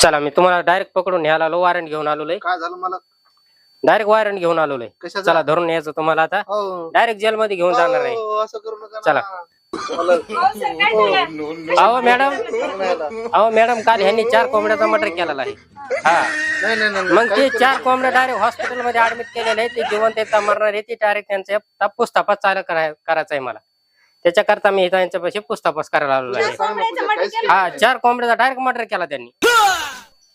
चला मी तुम्हाला डायरेक्ट पकडून न्यायला आलो वॉरंट घेऊन आलो काय झालं मला? डायरेक्ट वॉरंट घेऊन आलो कशाचं? चला धरून न्यायचं तुम्हाला आता. हो. डायरेक्ट जेल मध्ये घेऊन जाणार आहे. हो, असं करू नका ना. चला. मला अहो मॅडम नाही. अहो मॅडम काल ह्यांनी चार कोंबड्याचा मर्डर केलेला आहे. हा. नाही नाही नाही, मग ते चार कोंबड्या डायरेक्ट हॉस्पिटलमध्ये ऍडमिट केलेले आहेत. ते जिवंत आहेत का मरणार आहे ते डायरेक्ट त्यांच्या तपास तपास चालू कराय- करायचा आहे मला. त्याच्याकरता मी इथं यांच्यापाशी पुस्तपास करायला आलेलो आहे. हा चार कोंबड्याचा डायरेक्ट मर्डर केला त्यांनी.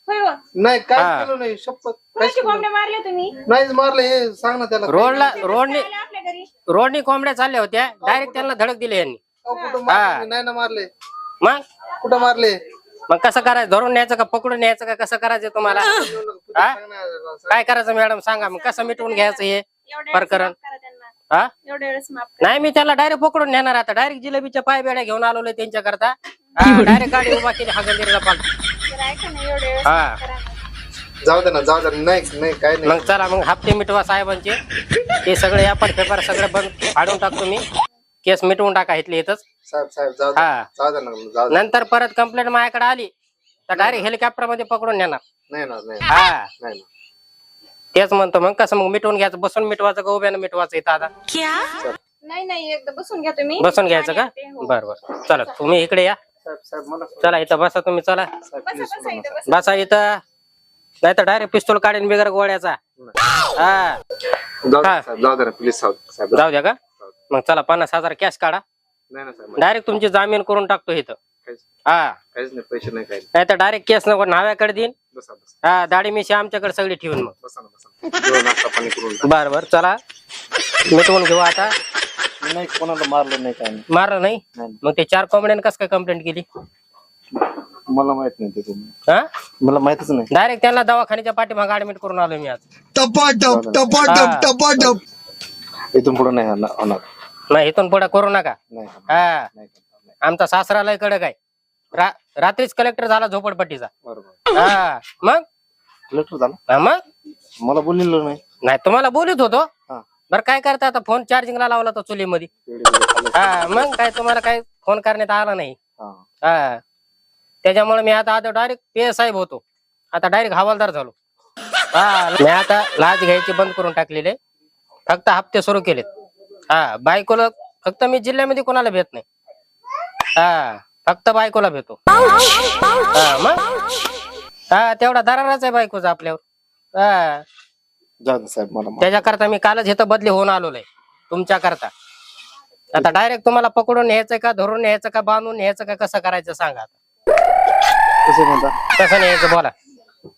होय. नाही काय हा. केलं नाही? शपथ काहीच कोणाचे केलं? कोंबडे मारले तुम्ही? नाही. नाहीच मारलं हे सांग ना त्याला. रोडला रोडनी आले आपल्या घरी. रोडनी कोंबड्या चालल्या होत्या. डायरेक्ट त्यांना धडक दिली यांनी. अहो, कुठं मारले नाही ना मारले. मग? कुठं मारले? मग कसं करायचं? धरून न्यायचं का पकडून न्यायचं का कसं करायचं तुम्हाला? पूजा, हा? सांग ना. काय करायचं मॅडम? सांगा मग. कसं मिटवून घ्यायचं हे? एवढ्या प्रकरण. वेळेस माफ करा त्यांना हा? एवढ्या वेळेस माफ करा. नाही मी त्याला डायरेक्ट पकडून नेणार आता. डायरेक्ट जिलेबीच्या पाय बेड्या घेऊन आलो त्यांच्या करता डायरेक्ट गाडी उभा केली हागंदीला पालत तर ऐका ना एवढ्या वेळेस हा. माफ करा ना. जाऊ दे ना जाऊ दे. ना. नाही नाही काय नाही. मग चला मग हप्ते मिटवा साहेबांचे. ते सगळे आपण पेपर सगळे बंद फाडून टाकतो मी केस मिटवून टाका इथले इथंच. साहेब साहेब जाऊ दे. हा. जाऊ दे ना जाऊ दे. नंतर परत कंप्लेंट माझ्याकडे आली. तर डायरेक्ट हेलिकॉप्टरमध्ये पकडून नेणार. नाही ना नाही. हा. नाही ना तेच म्हणतो मग कसं मग मिटवून घ्यायचं? बसून मिटवायचं का उभ्यानं मिटवायचं इथं आता? नाही नाही एकदा बसून घ्या तुम्ही. बसून घ्यायचं का? हो. बर बर. चला तुम्ही इकडे या. चला इथं बसा तुम्ही चला. बसा इथं बसा. बसा इथं. नाही तर डायरेक्ट पिस्तूल काढीन बिगर गोळ्याचा. हा. जाऊ दे हा. ना, साहेब जाऊ दे ना प्लीज साहेब साहेब. जाऊ द्या का? मग चला पन्नास हजार कॅश काढा. नाही ना साहेब. डायरेक्ट तुमची जामीन करून टाकतो इथं. हा. काहीच नाही पैसे नाही काही नाही. नाही तर डायरेक्ट केस नको नाव्याकडे देईन. बसा बसा. हा दाढी मिशी आमच्याकडे सगळी ठेवून मग. बसा ना बसा जेवण नाश्ता पाणी करून टाक. बर बर चला. मिटवून घेऊ आता. नाही कोणाला मारलं नाही काय नाही. मारलं नाही? नाही. मग ते चार कोंबड्याने कस काय कंप्लेंट केली? मला माहीत नाही ते तुम्ही. हा? मला माहितच नाही. डायरेक्ट त्यांना दवाखान्याच्या पाठीमागे ऍडमिट करून आलो मी आज. टपाटप टपाटप हा. टपाटप. इथून पुढे नाही होणार. होणार. नाही इथून पुढे करू नका. नाही होणार. हा. नाही. आमचा सासरालय कडक आहे. रा- रात्रीच कलेक्टर झाला झोपडपट्टीचा. बरोबर. हा मग? कलेक्टर झाला? हा, मग? मला बोललेलं नाही. नाही तुम्हाला बोलत होतो. हा. बरं काय करता आता? फोन चार्जिंगला लावला तो चुलीमध्ये. हा मग काय तुम्हाला काय फोन करण्यात आला नाही? हा. हा. त्याच्यामुळे मी आता आता डायरेक्ट पी साहेब होतो. आता डायरेक्ट हवालदार झालो. हा मी आता लाच घ्यायची बंद करून टाकलेले. फक्त हप्ते सुरू केलेत. हा बायकोला फक्त मी जिल्ह्यामध्ये कोणाला भेट नाही. हा. फक्त बायकोला भेटतो हा मग? हा तेवढा दराराच आहे बायकोचा आपल्यावर. हा. जाऊ दे साहेब मला माफ. त्याच्याकरता मी कालच इथं बदली होऊन आलोय तुमच्या करता आता डायरेक्ट तुम्हाला पकडून न्यायचं का धरून न्यायचं का बांधून न्यायचं का कसं करायचं सांगा आता. कसं म्हणता? कसं न्यायचं बोला.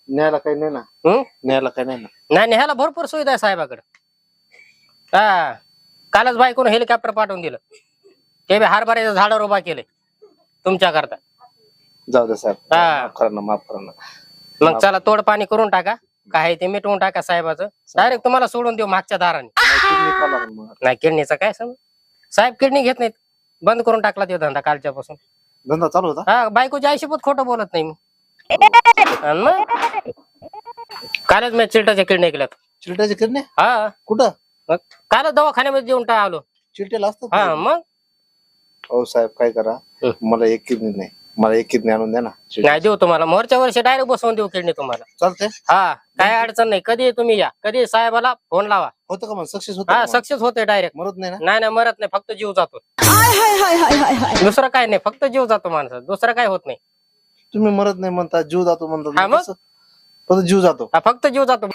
न्यायला काही नाही ना. हम्म न्यायला काही नाही ना. नाही न्यायला भरपूर सुविधा आहे साहेबाकडे. हा. कालच बायकोनं हेलिकॉप्टर पाठवून दिलं. ते बी हरभऱ्याचं झाडावर उभा केले तुमच्या करता जाऊ दे साहेब. हा. माफ करा ना माफ करा ना. मग चला तोड पाणी करून टाका. काय ते मिटवून टाका साहेबाचं. डायरेक्ट तुम्हाला सोडून देऊ मागच्या दाराने. नाही, किडनी मग. नाही किडनीचं काय सांग साहेब किडनी घेत नाहीत. बंद करून टाकला ते धंदा कालच्यापासून. धंदा चालू होता? हा बायकोच्या आयुष्यपत खोटं बोलत नाही मी. मग? कालच मी चिलटाच्या किडनी केल्यात. चिलट्याचे किडनी हा. कुठं? मग कालच दवाखान्यामध्ये देऊन टाक आलो चिलट्याला असतात हा? मग? हो साहेब काय करा. मला एक किडनी नाही. मला एक किडनी आणून द्या ना. नाही देऊ तुम्हाला. मोरच्या वर्षी डायरेक्ट बसवून देऊ किडनी तुम्हाला. चालतंय. हा काय अडचण नाही. कधी तुम्ही या. कधी साहेबाला फोन लावा. होतं का मग? सक्सेस हा होत सक्सेस होते डायरेक्ट मरत नाही ना? नाही नाही मरत नाही. फक्त जीव जातो. दुसरं काय नाही. फक्त जीव जातो माणसाचा दुसरं काय होत नाही. तुम्ही मरत नाही म्हणता जीव जातो हा मग? कसं? फक्त जीव जातो. हा फक्त जीव जातो.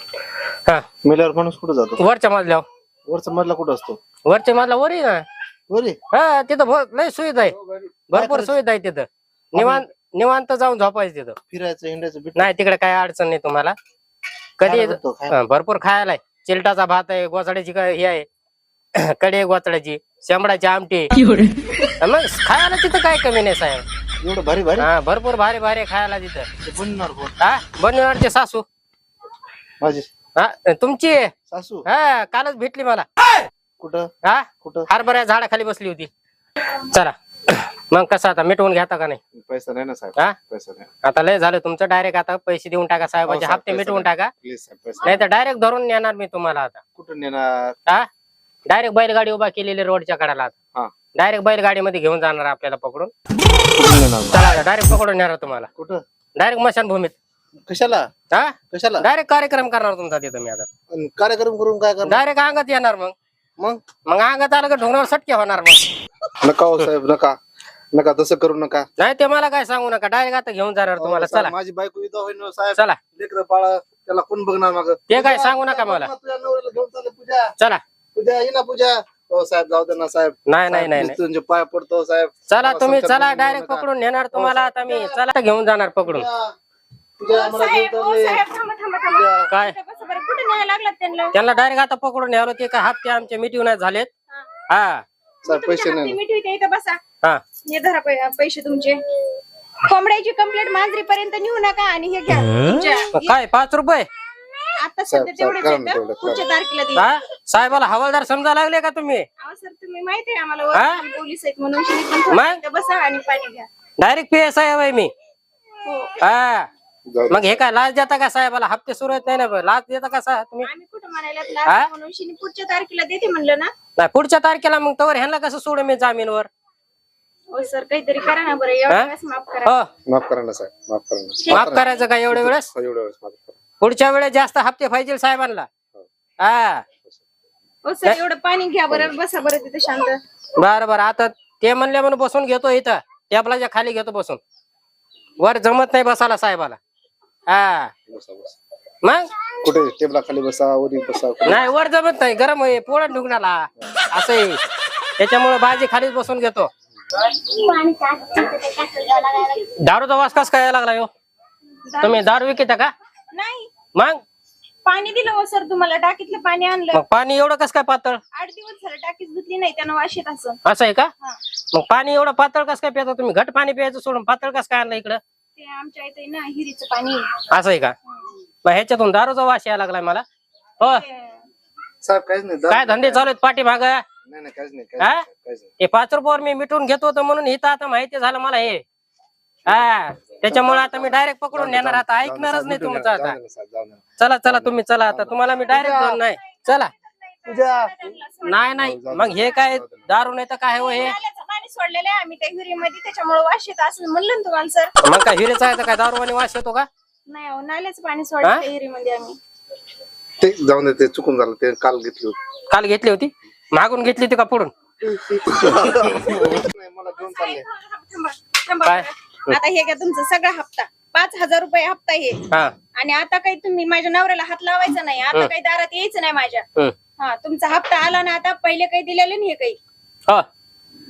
हा. मेल्यावर माणूस कुठं जातो? वरच्या मजल्यावर. वरचा मधला कुठं असतो? वरच्या मजला वरी ना. वरी हा तिथं भ- लय सुविधा आहे. भरपूर करायचं? सुविधा आहे तिथं. निवांत निवांत जाऊन झोपायचं तिथं. फिरायचं हिंडायचं नाही तिकडे काय अडचण नाही तुम्हाला. कधी भेटतो. हा, भरपूर खायला आहे. चिलटाचा भात आहे गोचाड्याची काय हे आहे. कडी आहे गोचाड्याची शेंबडाची आमटी. मग खायला तिथं काय कमी नाही साहेब. एवढं भारी भारी? हा भरपूर भारी भारी खायला तिथं. ते बनणार कोण? हा बनवणारचे सासू. माझी. हा तुमची. सासू? हा कालच भेटली मला. कुठं? हा? कुठं? हरभऱ्या झाडाखाली बसली होती. चला. मग कसं आता मिटवून घेता का नाही? पैसा नाही ना साहेब. हा? पैसा नाही आता लय झालं तुमचं डायरेक्ट आता पैसे देऊन टाका साहेबाचे हो, साहेब, हप्ते पैसे मिटवून नाही. टाका. प्लीज साहेब पैसा नाही तर डायरेक्ट धरून नेणार मी तुम्हाला आता. कुठं नेणार? हा? डायरेक्ट बैलगाडी उभा केलेली रोडच्या कडाला आता. हा. डायरेक्ट बैलगाडीमध्ये घेऊन जाणार आपल्याला पकडून. कुठून? चला डायरेक्ट पकडून नेणार तुम्हाला. कुठं? डायरेक्ट मशानभूमीत. कशाला? हा? कशाला? डायरेक्ट कार्यक्रम करणार तुमचा तिथं मी आता. कार्यक्रम करून काय करणार? डायरेक्ट अंगात येणार मग. मग? मग अंगात आलं का ढोंगरावर सटके होणार मग? नका हो साहेब नका. नका तसं करू नका. नाही ते मला काय सांगू नका डायरेक्ट आता घेऊन जाणार तुम्हाला हो, साहेब, चला. माझी बायको इथं होईन हो, साहेब. चला. लेकर बाळा त्याला कोण बघणार माग? ते काय सांगू नका मला. तुझ्या नवऱ्याला घेऊन चालले पूजा. चला. पूजा ये ना पूजा. हो साहेब जाऊ दे ना साहेब. नाही नाही नाही तुमचे पाय पडतो साहेब. चला तुम्ही चला डायरेक्ट. पकडून नेणार तुम्हाला आता मी. चला घेऊन जाणार पकडून. पूजा, पूजा आम्हाला घेऊन साहेब ओ चालले साहेब थांबा थांबा थांबा. पूजा, काय? इथं बसा बरं? कुठे न्यायला लागलात त्यांना? त्यांना डायरेक्ट आता पकडून न्यावं ते काय हप्ते आमचे मिटिव नाही झालेत. हा. साहेब पैसे नाही मिठी इथे इथं बसा. हा. हे धरा पै- पैसे तुमचे. कोंबड्याची कंप्लेंट मांजरी पर्यंत नेऊ नका आणि हे घ्या. तुमच्या काय पाच रुपये? आता साहेब, सध्या तेवढेच करा आहेत ना तेवढं. पुढच्या तारखेला देईन हा? साहेबाला हवालदार समजा लागले का तुम्ही? अहो सर तुम्ही माहिती आहे आम्हाला? वरती पोलीस आहेत म्हणून. तुम्ही पण थोडं मग? इथं बसा आणि पाणी घ्या. डायरेक्ट पी एस आहे मी. हो. हा. जाऊ दे. मग हे काय लाच देता का साहेबाला हप्ते सुरू आहेत नाही ना बरं. लाच देता का साहेब तुम्ही? आम्ही कुठं म्हणायला हा? लागलो म्हणून शिनी पुढच्या तारखेला देते म्हणलं ना. नाही पुढच्या तारखेला मग तवर ह्यांना कसं सोडू मी जामीनवर? हो सर काहीतरी करा ना बरं एवढ्या हा? वेळेस माफ करा. हो. माफ करा ना साहेब माफ करा ना. माफ करायचं का एवढ्या वेळेस? हो, एवढ्या वेळेस माफ करा. पुढच्या वेळेस जास्त हप्ते पाहिजे साहेबांना हा. हो सर एवढं पाणी घ्या बरं बसा बरं तिथे शांत. बर बर आता ते म्हणले म्हणून बसून घेतो इथं. टेबलाच्या खाली घेतो बसून. वर जमत नाही बसायला साहेबाला. हा. बसा बसा मग? कुठे? टेबला खाली बसा वरी बसा कुठे? नाही वर जमत नाही. गरम आहे. पोळा ढुकणाला असं आहे. त्याच्यामुळे भाजी खालीच बसून घेतो. दारूचा वास कस काय यायला लागला हो तुम्ही दारू विकता का? नाही. मग? पाणी दिलं हो सर तुम्हाला. टाकीतलं पाणी आणलं. मग पाणी एवढं कस काय पातळ? आठ दिवस झालं टाकीच धुतली नाही. त्यानं वाश येत असं. असं आहे का? हा. मग पाणी एवढं पातळ कस काय पिता तुम्ही? घट पाणी प्यायचं सोडून पातळ कस काय आणलं इकडं? ते आमच्या इथे ना हिरीचं पाणी आहे. असं आहे का? मग ह्याच्यातून दारूचा वास यायला लागलाय मला. हो. साहेब काहीच नाही काय धंदे चालू आहेत पाठीमाग? नाही नाही काहीच नाही काहीच हा? नाही, काहीच नाही. हे पाच रुपयावर मी मिटून घेतो होतो म्हणून इथं आता माहिती झालं मला हे. हा त्याच्यामुळे आता मी डायरेक्ट पकडून नेणार आता ऐकणारच नाही तुमचं आता. चला चला तुम्ही चला आता. तुम्हाला मी डायरेक्ट नाही. चला. नाही नाही. मग हे काय दारू नाही तर काय हो हे? पाणी सोडलेलं आहे. आम्ही त्या हिरीमध्ये त्याच्यामुळे वाश येत असं म्हणलं ना तुम्हाला सर मग काय हिरेचा आहे तर काय दारू आणि वास येतो का? नाही हो नाल्याचं पाणी सोडलं? त्या हिरीमध्ये आम्ही. ते जाऊन दे ते चुकून झालं ते काल घेतली होती. काल घेतली होती? मागून घेतली होती का पुढून? नाही, मला घेऊन चालले. थांबा, थांबा काय? बरं. आता हे घ्या तुमचा सगळा हप्ता. पाच हजार रुपये हप्ता हे. हा. आणि आता काही तुम्ही माझ्या नवऱ्याला हात लावायचा नाही. आता काही दारात यायचं नाही माझ्या. हम्म. हा तुमचा हप्ता आला ना आता पहिले काही दिलेले नाही हे काही. हो.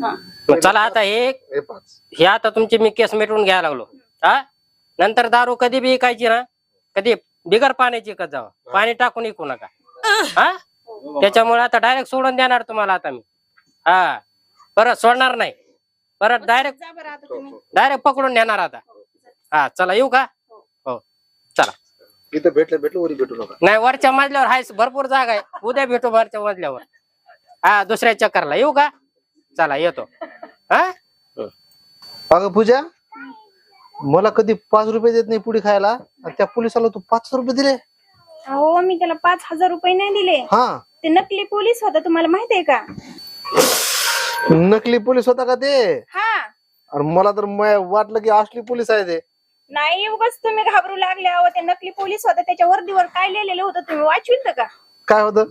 हा. मग चला आता हे. हे पाच. हे आता तुमची मी केस मिटवून घ्यायला लागलो. हा? नंतर दारू कधी बी ऐकायची ना कधी बिगर पाण्याची इकत जावं. पाणी टाकून ऐकू नका. हा? त्याच्यामुळे आता डायरेक्ट सोडून देणार तुम्हाला आता मी. हा. परत सोडणार नाही. परत डायरेक्ट जा बरं आता तुम्ही. डायरेक्ट पकडून नेणार आता. हा चला येऊ का? हो चला. इथं भेटलं भेटलं वरी भेटू नका. नाही वरच्या मजल्यावर आहे भरपूर जागा आहे. उद्या भेटू वरच्या मजल्यावर. हा दुसऱ्या चक्करला. येऊ का? चला येतो. हा अगं पूजा मला कधी पाच रुपये देत नाही पुढे खायला. आणि त्या पोलिसाला तू पाच रुपये दिले. हो मी त्याला पाच हजार रुपये नाही दिले. हा. ते नकली पोलीस होता तुम्हाला माहीत आहे का? नकली पोलीस होता का ते? हा. आणि मला तर म- वाटलं की असली पोलीस आहे ते. नाही उगाच तुम्ही घाबरू लागले अहो ते नकली पोलीस होता त्याच्या वर्दीवर काय लिहिलेलं होतं तुम्ही वाचवित का? काय होतं?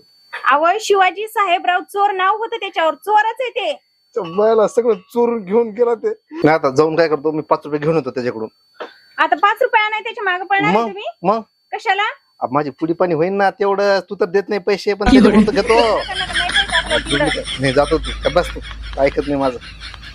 अहो शिवाजी साहेबराव चोर नाव होतं त्याच्यावर चोरच आहे ते. बायाला सगळं चोरून घेऊन गेला ते. नाही आता जाऊन काय करतो? मी पाच रुपये घेऊन येतो त्याच्याकडून. आता पाच रुपये नाही त्याच्यामागे पडणार आहे मग? तुम्ही? मग? कशाला? अब माझी पुढी पाणी होईन ना तेवढं. तू तर देत नाही पैसे पण त्याच्याकडून तर घेतो. आपल्याला. नाही जातो तू. का बस तू. ऐकत नाही माझं.